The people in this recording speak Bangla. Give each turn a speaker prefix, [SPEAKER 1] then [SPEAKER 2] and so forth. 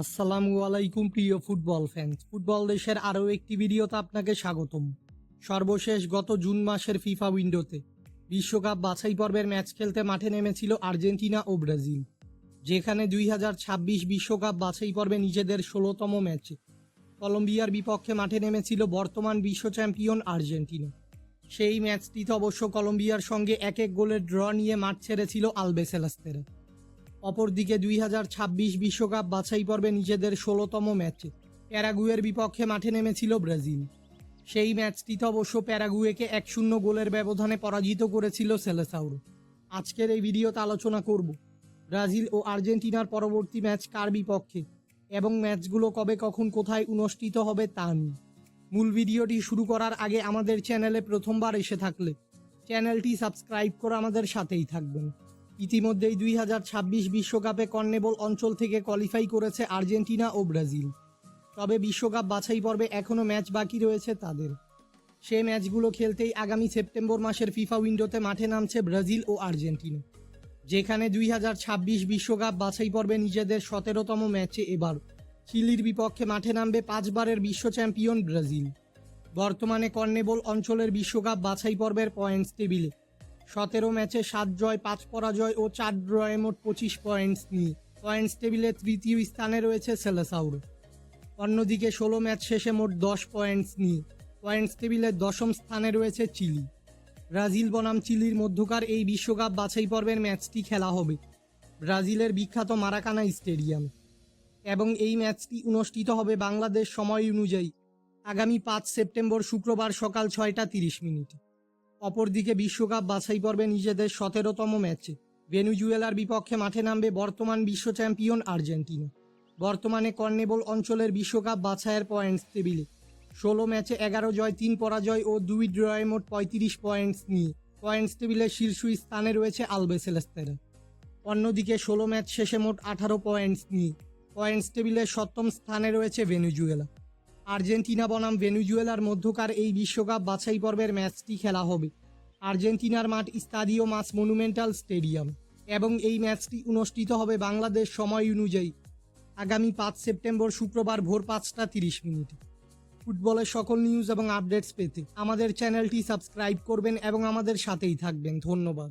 [SPEAKER 1] আসসালামু আলাইকুম, প্রিয় ফুটবল ফ্যান্স ফুটবল দেশের আরও একটি ভিডিওতে আপনাকে স্বাগতম। সর্বশেষ গত জুন মাসের ফিফা উইন্ডোতে বিশ্বকাপ বাছাই পর্বের ম্যাচ খেলতে মাঠে নেমেছিল আর্জেন্টিনা ও ব্রাজিল, যেখানে দুই বিশ্বকাপ বাছাই পর্বে নিজেদের ষোলোতম ম্যাচে। কলম্বিয়ার বিপক্ষে মাঠে নেমেছিল বর্তমান বিশ্ব চ্যাম্পিয়ন আর্জেন্টিনা। সেই ম্যাচটিতে অবশ্য কলম্বিয়ার সঙ্গে এক এক গোলের ড্র নিয়ে মাঠ ছেড়েছিল আলবেসেলাস্তেরা। অপরদিকে দুই বিশ্বকাপ বাছাই পর্বে নিজেদের ষোলোতম ম্যাচে, প্যারাগুয়ের বিপক্ষে মাঠে নেমেছিল ব্রাজিল। সেই ম্যাচটিতে অবশ্য প্যারাগুয়েকে এক শূন্য গোলের ব্যবধানে পরাজিত করেছিল সেলেসাউর। আজকের এই ভিডিওতে আলোচনা করব, ব্রাজিল ও আর্জেন্টিনার পরবর্তী ম্যাচ কার বিপক্ষে এবং ম্যাচগুলো কবে, কখন, কোথায় অনুষ্ঠিত হবে তা নিয়ে। মূল ভিডিওটি শুরু করার আগে আমাদের চ্যানেলে প্রথমবার এসে থাকলে চ্যানেলটি সাবস্ক্রাইব করে আমাদের সাথেই থাকবেন। ইতিমধ্যেই দুই হাজার ছাব্বিশ বিশ্বকাপে কর্নেবল অঞ্চল থেকে কোয়ালিফাই করেছে আর্জেন্টিনা ও ব্রাজিল। তবে বিশ্বকাপ বাছাই পর্বে এখনও ম্যাচ বাকি রয়েছে তাদের। সে ম্যাচগুলো খেলতেই আগামী সেপ্টেম্বর মাসের ফিফা উইন্ডোতে মাঠে নামছে ব্রাজিল ও আর্জেন্টিনা। যেখানে দুই হাজার ছাব্বিশ বিশ্বকাপ বাছাই পর্বে নিজেদের সতেরোতম ম্যাচে এবার চিলির বিপক্ষে মাঠে নামবে পাঁচবারের বিশ্ব চ্যাম্পিয়ন ব্রাজিল। বর্তমানে কর্নেবল অঞ্চলের বিশ্বকাপ বাছাই পর্বের পয়েন্টস টেবিলে সতেরো ম্যাচে সাত জয়, পাঁচ পরাজয় ও চার ড্রয়ে মোট পঁচিশ পয়েন্টস নিয়ে। পয়েন্টস টেবিলে তৃতীয় স্থানে রয়েছে সেলেসাউর। অন্যদিকে ষোলো ম্যাচ শেষে মোট দশ পয়েন্টস নিয়ে। পয়েন্টস টেবিলের দশম স্থানে রয়েছে চিলি। ব্রাজিল বনাম চিলির মধ্যকার এই বিশ্বকাপ বাছাই পর্বের ম্যাচটি খেলা হবে। ব্রাজিলের বিখ্যাত মারাকানা স্টেডিয়াম। এবং এই ম্যাচটি অনুষ্ঠিত হবে বাংলাদেশ সময় অনুযায়ী। আগামী পাঁচ সেপ্টেম্বর শুক্রবার সকাল ছয়টা তিরিশ মিনিটে। অপরদিকে বিশ্বকাপ বাছাই পর্বে নিজেদের সতেরোতম ম্যাচে ভেনুজুয়েলার বিপক্ষে মাঠে নামবে বর্তমান বিশ্ব চ্যাম্পিয়ন আর্জেন্টিনা। বর্তমানে কর্নেবল অঞ্চলের বিশ্বকাপ বাছাইয়ের পয়েন্টস টেবিলে ষোলো ম্যাচে এগারো জয়, তিন পরাজয় ও দুই ড্রয়ে মোট পঁয়ত্রিশ পয়েন্টস নিয়ে পয়েন্টস টেবিলের শীর্ষ স্থানে রয়েছে আলবেসেলেস্তেরা অন্যদিকে ষোলো ম্যাচ শেষে মোট আঠারো পয়েন্টস নিয়ে পয়েন্টস টেবিলের সপ্তম স্থানে রয়েছে ভেনুজুয়েলা আর্জেন্টিনা বনাম ভেনুজুয়েলার মধ্যকার এই বিশ্বকাপ বাছাই পর্বের ম্যাচটি খেলা হবে। আর্জেন্টিনার মাঠ স্তাদিও মাস মনুমেন্টাল স্টেডিয়াম এবং এই ম্যাচটি অনুষ্ঠিত হবে বাংলাদেশ সময় অনুযায়ী। আগামী পাঁচ সেপ্টেম্বর শুক্রবার ভোর পাঁচটা তিরিশ মিনিটে। ফুটবলের সকল নিউজ এবং আপডেটস পেতে আমাদের চ্যানেলটি সাবস্ক্রাইব করবেন এবং আমাদের সাথেই থাকবেন। ধন্যবাদ।